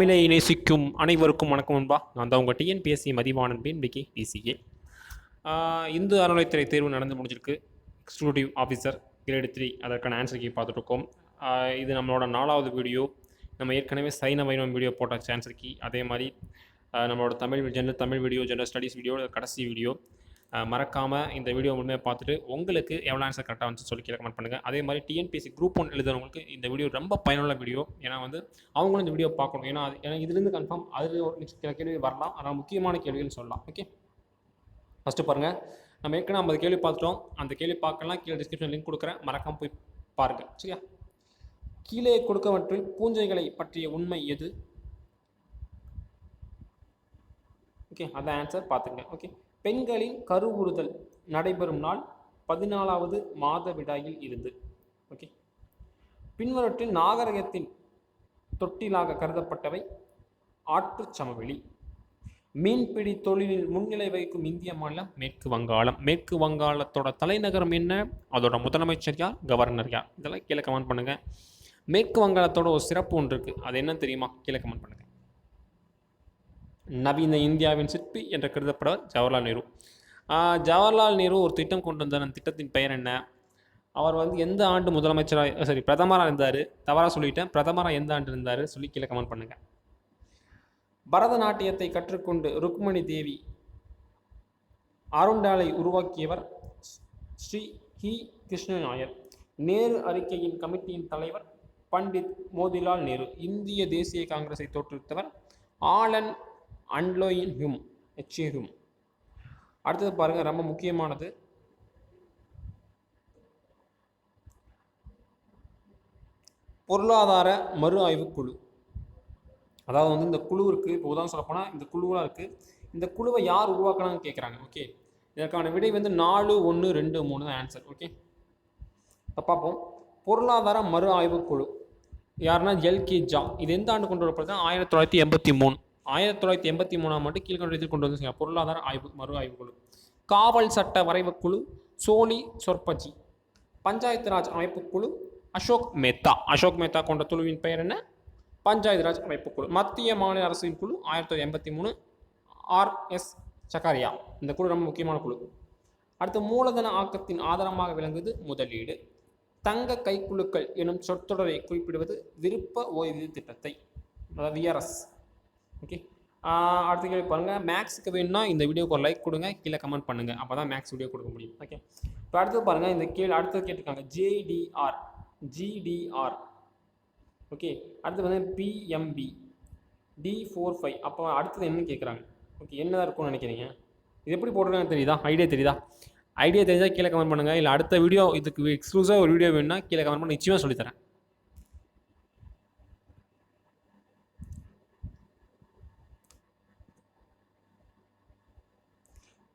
தமிழை நேசிக்கும் அனைவருக்கும் வணக்கம் அன்பா. நான் தான் உங்கள் TNPSC Mathivanan PNPK TCA Hindu அறநிலைத்துறை தேர்வு நடந்து முடிஞ்சிருக்கு. எக்ஸிக்யூட்டிவ் ஆஃபீஸர் கிரேடு த்ரீ அதற்கான ஆன்சர் கீ பார்த்துட்ருக்கோம். இது நம்மளோட நாலாவது வீடியோ நம்ம ஏற்கனவே சைன வைனம் வீடியோ போட்டாச்சு ஆன்சர் கீ அதே மாதிரி நம்மளோட Tamil general Tamil video general studies video கடைசி வீடியோ மறக்காமல் இந்த வீடியோ முழுமையாக பார்த்துட்டு உங்களுக்கு எவ்வளோ ஆன்சர் கரெக்டாக வந்து சொல்லி கமெண்ட் பண்ணுங்கள் அதே மாதிரி டிஎன்பிஎஸ்சி குரூப் ஒன் எழுதுறவங்களுக்கு இந்த வீடியோ ரொம்ப பயனுள்ள வீடியோ ஏன்னா வந்து அவங்களும் இந்த வீடியோ பார்க்கணும். ஏன்னா அது ஏன்னா இதுலேருந்து கன்ஃபார்ம் அதில் ஒரு சில கேள்வி வரலாம். ஆனால் முக்கியமான கேள்விகள் சொல்லலாம். ஓகே ஃபஸ்ட்டு பாருங்கள் நம்ம ஏற்கனவே ஐம்பது கேள்வி பார்த்துட்டோம். அந்த கேள்வி பார்க்கலாம். கீழே டிஸ்கிரிப்ஷன் லிங்க் கொடுக்குறேன். மறக்காம போய் பாருங்கள் சரியா? கீழே கொடுக்கவற்றில் பூஞ்சைகளை பற்றிய உண்மை எது? ஓகே அதான் ஆன்சர் பார்த்துங்க ஓகே பெண்களின் கருவுறுதல் நடைபெறும் நாள் பதினாலாவது மாதவிடாயில் இருந்து. ஓகே பின்வரற்றில் நாகரகத்தின் தொட்டிலாக கருதப்பட்டவை ஆற்று சமவெளி. மீன்பிடி தொழிலில் முன்னிலை வகிக்கும் இந்திய மாநிலம் மேற்கு வங்காளம். மேற்கு வங்காளத்தோட தலைநகரம் என்ன? அதோட முதலமைச்சர் யார்? கவர்னர் யார்? இதெல்லாம் கீழே கமெண்ட் பண்ணுங்க. மேற்கு வங்காளத்தோட ஒரு சிறப்பு ஒன்று இருக்குது அது என்னன்னு தெரியுமா? கீழே கமெண்ட் பண்ணுங்க. நவீன இந்தியாவின் சிற்பி என்று கருதப்படுவார் ஜவஹர்லால் நேரு. ஜவஹர்லால் நேரு ஒரு திட்டம் கொண்டு வந்தார் அந்த திட்டத்தின் பெயர் என்ன? அவர் வந்து எந்த ஆண்டு முதலமைச்சராக சாரி பிரதமராக இருந்தார்? தவறாக சொல்லிட்டேன். பிரதமராக எந்த ஆண்டு இருந்தார்? சொல்லி கீழே கமெண்ட் பண்ணுங்கள் பரதநாட்டியத்தை கற்றுக்கொண்டு ருக்மணி தேவி அருண்டாலை உருவாக்கியவர் ஸ்ரீ ஹி கிருஷ்ண நாயர் நேரு அறிக்கையின் கமிட்டியின் தலைவர் பண்டித் மோதிலால் நேரு. இந்திய தேசிய காங்கிரஸை தோற்றுவித்தவர் ஆலன் அன்லோயின் ஹியூம் ஹெச்ஏ ஹியூம் அடுத்தது பாருங்கள் ரொம்ப முக்கியமானது. பொருளாதார மறு ஆய்வு குழு. அதாவது வந்து இந்த குழு இருக்குது இப்போ உதாரணம் சொல்லப்போனால் இந்த குழுவெலாம் இருக்குது இந்த குழுவை யார் உருவாக்கினாங்கன்னு கேட்குறாங்க ஓகே இதற்கான விடை வந்து நாலு ஒன்று ரெண்டு மூணு தான் ஆன்சர் ஓகே இப்போ பார்ப்போம். பொருளாதார மறு ஆய்வு குழு. யாருன்னா எல்கே ஜா. இது எந்த ஆண்டு கொண்டு வரப்படுது ஆயிரத்தி தொள்ளாயிரத்தி எண்பத்தி மூணு. ஆயிரத்தி தொள்ளாயிரத்தி எண்பத்தி மூணாம் ஆண்டு கீழ்கொண்ட கொண்டு வந்து பொருளாதார ஆய்வு மறு ஆய்வு காவல் சட்ட வரைவு குழு சோனி சொற்பஜி. பஞ்சாயத்து ராஜ் அமைப்புக்குழு அசோக் மேத்தா. அசோக் மேத்தா கொண்ட குழுவின் பெயர் என்ன? பஞ்சாயத்து ராஜ் அமைப்புக்குழு மத்திய மாநில அரசின் குழு ஆயிரத்தி தொள்ளாயிரத்தி எண்பத்தி மூணு ஆர்எஸ் சகாரியா. இந்த குழு ரொம்ப முக்கியமான குழு. அடுத்து மூலதன ஆக்கத்தின் ஆதாரமாக விளங்குவது முதலீடு. தங்க கைக்குழுக்கள் எனும் சொற்றொடரை குறிப்பிடுவது விருப்ப ஓய்வு திட்டத்தை. அதாவது விஆர்எஸ் ஓகே. அடுத்த கேள்வி பாருங்கள் மேக்ஸுக்கு வேணும்னா இந்த வீடியோக்கு ஒரு லைக் கொடுங்க. கீழே கமெண்ட் பண்ணுங்கள் அப்போ தான் மேக்ஸ் வீடியோ கொடுக்க முடியும். ஓகே. இப்போ அடுத்தது பாருங்கள் இந்த கேள்வி அடுத்தது கேட்டிருக்காங்க. JDR GDR okay. அடுத்து வந்து பிஎம்பி டி ஃபோர் ஃபைவ் அப்போ அடுத்தது என்னன்னு கேட்குறாங்க ஓகே. என்னதான் இருக்கும்னு நினைக்கிறீங்க? இது எப்படி போட்டிருக்காங்க தெரியுதா? ஐடியா தெரியுதா? ஐடியா தெரிஞ்சால் கீழே கமெண்ட் பண்ணுங்கள் இல்லை அடுத்த வீடியோ இதுக்கு எக்ஸ்க்ளூசிவாக ஒரு வீடியோ வேணும்னா கீழே கமெண்ட் பண்ணி நிச்சயமாக சொல்லித்தரேன்.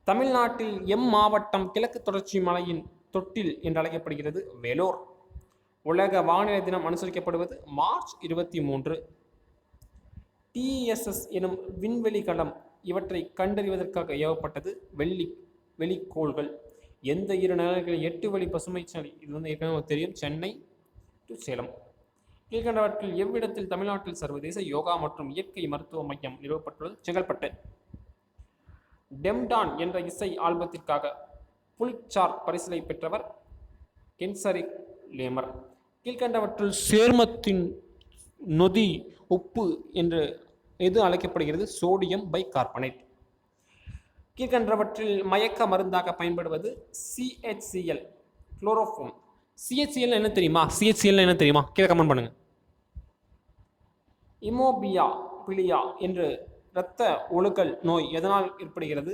தமிழ்நாட்டில் எம் மாவட்டம் கிழக்கு தொடர்ச்சி மலையின் தொட்டில் என்று அழைக்கப்படுகிறது வேலூர். உலக வானிலை தினம் அனுசரிக்கப்படுவது மார்ச் இருபத்தி மூன்று. டிஎஸ்எஸ் எனும் விண்வெளி களம் இவற்றை கண்டறிவதற்காக ஏவப்பட்டது வெள்ளி வெளிக்கோள்கள். எந்த இரு நகரங்களில் எட்டு வழி பசுமை சாலை இது வந்து ஏற்கனவே தெரியும் சென்னை டு சேலம். கீழ்கண்டவற்றில் எவ்விடத்தில் தமிழ்நாட்டில் சர்வதேச யோகா மற்றும் இயற்கை மருத்துவ மையம் நிறுவப்பட்டுள்ளது செங்கல்பட்டு. டெம்டான் என்ற இசை ஆல்பத்திற்காக புலிச்சார் பரிசிலை பெற்றவர் கென்சரிக் லேமர். கீழ்கண்டவற்றுள் சேர்மத்தின் நொதி உப்பு என்று எது அழைக்கப்படுகிறது? சோடியம் பை கார்பனேட் கீழ்கண்டவற்றில் மயக்க மருந்தாக பயன்படுவது சிஹெச்சிஎல் குளோரோஃபோம் சிஹெச்சிஎல் என்ன தெரியுமா? சிஹெச்சிஎல் என்ன தெரியுமா? கீழே கமெண்ட் பண்ணுங்க. இமோபியா பிளியா என்று இரத்த ஒழுக்கல் நோய் எதனால் ஏற்படுகிறது?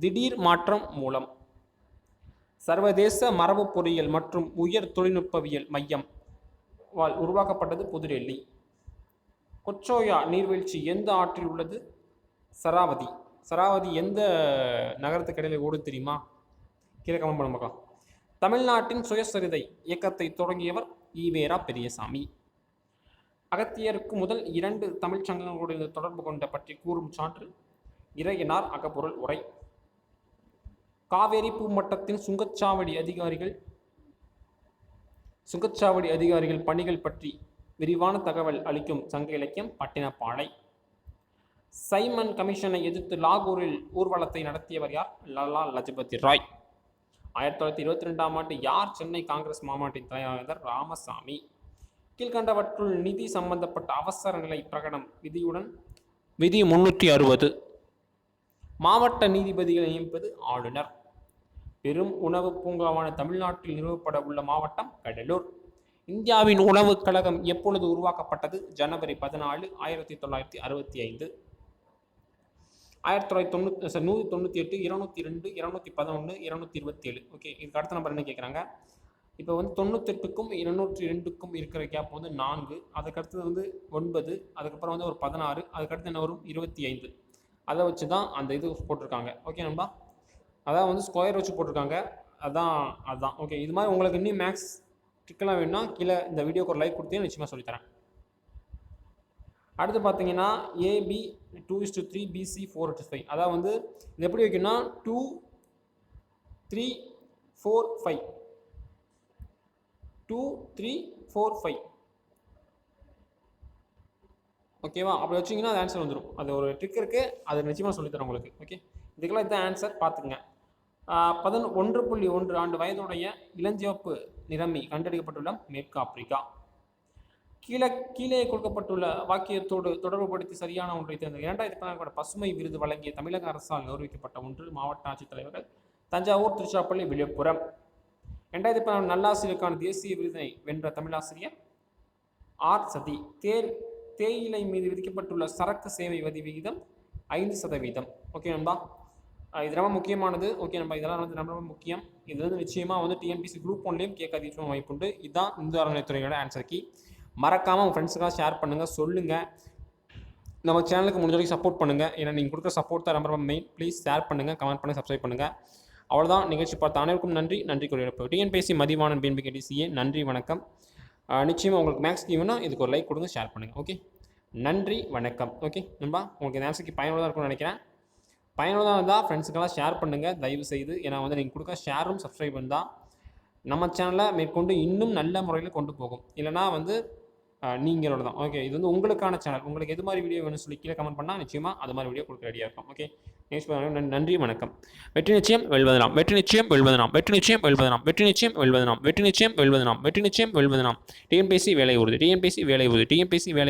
திடீர் மாற்றம் மூலம். சர்வதேச மரபு பொறியியல் மற்றும் உயர் தொழில்நுட்பவியல் மையம் வால் உருவாக்கப்பட்டது புதுடெல்லி. கொச்சோயா நீர்வீழ்ச்சி எந்த ஆற்றில் உள்ளது? சராவதி. சராவதி எந்த நகரத்துக்கு இடையில ஓடு தெரியுமா? கீழே கமெண்ட் பண்ண பார்க்கலாம். தமிழ்நாட்டின் சுயசரிதை இயக்கத்தை தொடங்கியவர் ஈவேரா பெரியசாமி. அகத்தியருக்கு முதல் இரண்டு தமிழ்ச் சங்கங்களுடைய தொடர்பு கொண்ட பற்றி கூறும் சான்று இறையனார் அகப்பொருள் உரை. காவேரி பூமட்டத்தின் சுங்கச்சாவடி அதிகாரிகள் சுங்கச்சாவடி அதிகாரிகள் பணிகள் பற்றி விரிவான தகவல் அளிக்கும் சங்க இலக்கியம் பட்டினப்பாலை சைமன் கமிஷனை எதிர்த்து லாகூரில் ஊர்வலத்தை நடத்தியவர் யார்? லலா லஜபதி ராய். ஆயிரத்தி தொள்ளாயிரத்தி இருபத்தி ரெண்டாம் ஆண்டு யார் சென்னை காங்கிரஸ் மாநாட்டின் தலைவர் ராமசாமி. கீழ்கண்டவற்றுள் நிதி சம்பந்தப்பட்ட அவசர நிலை பிரகடனம் விதியுடன் விதி முன்னூற்றி அறுபது. மாவட்ட நீதிபதிகளை நியமிப்பது ஆளுநர். பெரும் உணவு பூங்காவான தமிழ்நாட்டில் நிறுவப்பட உள்ள மாவட்டம் கடலூர். இந்தியாவின் உணவுக் கழகம் எப்பொழுது உருவாக்கப்பட்டது? ஜனவரி பதினாலு ஆயிரத்தி தொள்ளாயிரத்தி அறுபத்தி ஐந்து. ஆயிரத்தி தொள்ளாயிரத்தி தொண்ணூற்றி நூற்றி தொண்ணூற்றி எட்டு இருநூத்தி ரெண்டு இருநூத்தி பதினொன்று இருநூத்தி இருபத்தி ஏழு. ஓகே இதுக்கு அடுத்த நம்பர் என்ன கேட்குறாங்க இப்போ வந்து தொண்ணூத்தெட்டுக்கும் இருநூற்றி ரெண்டுக்கும் இருக்கிற கேப் வந்து நான்கு அதுக்கடுத்தது வந்து ஒன்பது அதுக்கப்புறம் வந்து ஒரு பதினாறு அதுக்கடுத்து என்ன வரும்? இருபத்தி ஐந்து. அதை வச்சு தான் அந்த இது போட்டிருக்காங்க. ஓகே நண்பா? அதான் வந்து ஸ்கொயர் வச்சு போட்டிருக்காங்க. அதான் அதுதான் ஓகே இது மாதிரி உங்களுக்கு இன்னும் மேக்ஸ் ட்ரிக்கெல்லாம் வேணும்னா கீழே இந்த வீடியோக்கு ஒரு லைக் கொடுத்தே நிச்சயமாக சொல்லித்தரேன் அடுத்து பார்த்தீங்கன்னா AB two is to three BC four is five அதாவது வந்து இது எப்படி வைக்கணும்னா two three four five two three four five ஓகேவா அப்படி வச்சிங்கன்னா அது ஆன்சர் வந்துடும் அது ஒரு ட்ரிக் இருக்குது அது நிச்சயமாக சொல்லித்தரேன் உங்களுக்கு. ஓகே இதுக்கெல்லாம் இதுதான் ஆன்சர் பார்த்துங்க பதினொ ஒன்று புள்ளி ஒன்று ஆண்டு வயதுடைய இளஞ்சிவப்பு நிரம்பி கண்டெடுக்கப்பட்டுள்ள மேற்கு ஆப்பிரிக்கா. கீழே கீழே கொடுக்கப்பட்டுள்ள வாக்கியத்தோடு தொடர்புபடுத்தி சரியான ஒன்றை தேர்ந்த இரண்டாயிரத்தி பதினாறு பசுமை விருது வழங்கிய தமிழக அரசால் கௌரவிக்கப்பட்ட ஒன்று மாவட்ட ஆட்சித்தலைவர்கள் தஞ்சாவூர் திருச்சிராப்பள்ளி விழுப்புரம். ரெண்டாயிரத்தி பதினாறு நல்லாசிரியருக்கான தேசிய விருதினை வென்ற தமிழாசிரியர் ஆர் சதி. தேர் தேயிலை மீது விதிக்கப்பட்டுள்ள சரக்கு சேவை வரி விகிதம் ஐந்து சதவீதம். ஓகே நண்பா? இது ரொம்ப முக்கியமானது. ஓகே நம்ம இதெல்லாம் வந்து ரொம்ப ரொம்ப முக்கியம். இது வந்து நிச்சயமாக வந்து டிஎன்பிசி குரூப் ஒன்லேயும் கேட்க அதிகமாக வாய்ப்புண்டு. இதுதான் இந்து அறநிலைத்துறையோட ஆன்சர் கீ. மறக்காமல் உங்கள் ஃப்ரெண்ட்ஸுக்காக ஷேர் பண்ணுங்கள் சொல்லுங்கள் நம்ம சேனலுக்கு முடிஞ்ச வரைக்கும் சப்போர்ட் பண்ணுங்கள் ஏன்னா நீங்கள் கொடுக்குற சப்போர்ட் தான் ரொம்ப ரொம்ப மெயின் ப்ளீஸ் ஷேர் பண்ணுங்கள் கமெண்ட் பண்ணி சப்ஸ்கிரைப் பண்ணுங்கள் அவ்வளோதான் நிகழ்ச்சி பார்த்த அனைவருக்கும் நன்றி. நன்றி குறிப்பிட்டு டிஎன்பிஎஸ்சி மதிவானன் பிஎன்பிகேடிசிஏ நன்றி வணக்கம். நிச்சயமாக உங்களுக்கு மேக்ஸ் தீவுனா இதுக்கு ஒரு லைக் கொடுங்க ஷேர் பண்ணுங்கள் ஓகே நன்றி வணக்கம். ஓகே நண்பா உங்களுக்கு இந்த ஆன்சருக்கு பயனுள்ளதாக இருக்கும்னு நினைக்கிறேன். பயனுள்ளதாக இருந்தால் ஃப்ரெண்ட்ஸுக்கெல்லாம் ஷேர் பண்ணுங்கள் தயவு செய்து. ஏன்னா வந்து நீங்கள் கொடுக்க ஷேரும் சப்ஸ்கிரைப் தான் நம்ம சேனலை மேற்கொண்டு இன்னும் நல்ல முறையில் கொண்டு போகும். இல்லைனா வந்து நீங்களோட தான் ஓகே இது வந்து உங்களுக்கான சேனல் உங்களுக்கு எது மாதிரி வீடியோ வேணும்னு சொல்லி கீழே கமெண்ட் பண்ணால் நிச்சயமாக அது மாதிரி வீடியோ கொடுக்க ரெடியாக இருக்கும். ஓகே நெக்ஸ்ட் நன்றி வணக்கம். வெற்றி நிச்சயம் வெல்வதனாம் வெற்றி நிச்சயம் வெல்வதனாம் வெற்றி நிச்சயம் வெல்வதனாம் வெற்றி நிச்சயம் வெல்வதனாம் வெற்றி நிச்சயம் வெல்வதனாம் வெற்றி நிச்சயம் வெல்வதனாம் டிஎன்பிசி வேலை உறுதி டிஎன்பிசி வேலை உறுதி டிஎன்பிசி வேலை